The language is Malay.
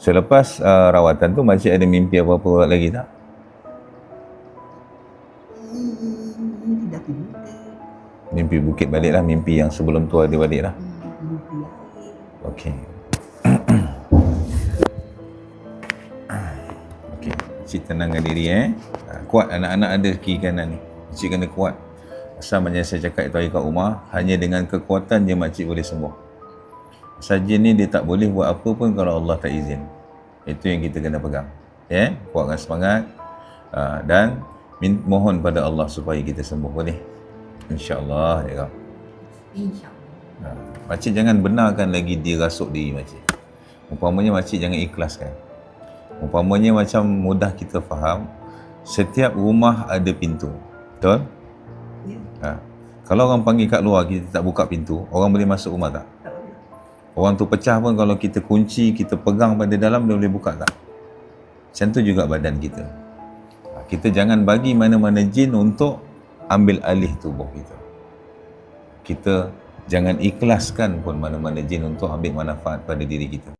Selepas uh, rawatan tu makcik ada mimpi apa-apa lagi tak? Mimpi bukit balik lah, mimpi yang sebelum tu ada balik lah. Hmm. Okey. Okey, cik tenangkan diri eh. Ha, Kuat anak-anak ada kiri kanan ni. Cik kena kuat. Asal macam saya cakap itu hari kat rumah, hanya dengan kekuatan je makcik boleh sembuh. Saja ni dia tak boleh buat apa pun kalau Allah tak izin. Itu yang kita kena pegang. Ya, yeah? kuatkan semangat. Ha, dan min- mohon pada Allah supaya kita sembuh boleh. InsyaAllah ya kau. InsyaAllah. Ha, makcik jangan benarkan lagi dia rasuk diri makcik. Umpamanya makcik jangan ikhlaskan. Umpamanya macam mudah kita faham, setiap rumah ada pintu. Betul? Ya, Ha. Kalau orang panggil kat luar, kita tak buka pintu, orang boleh masuk rumah tak? Orang tu pecah pun kalau kita kunci, kita pegang pada dalam, dia boleh buka tak? Macam tu juga badan kita. Ha, Kita jangan bagi mana-mana jin untuk ambil alih tubuh kita. Kita jangan ikhlaskan pun mana-mana jin untuk ambil manfaat pada diri kita.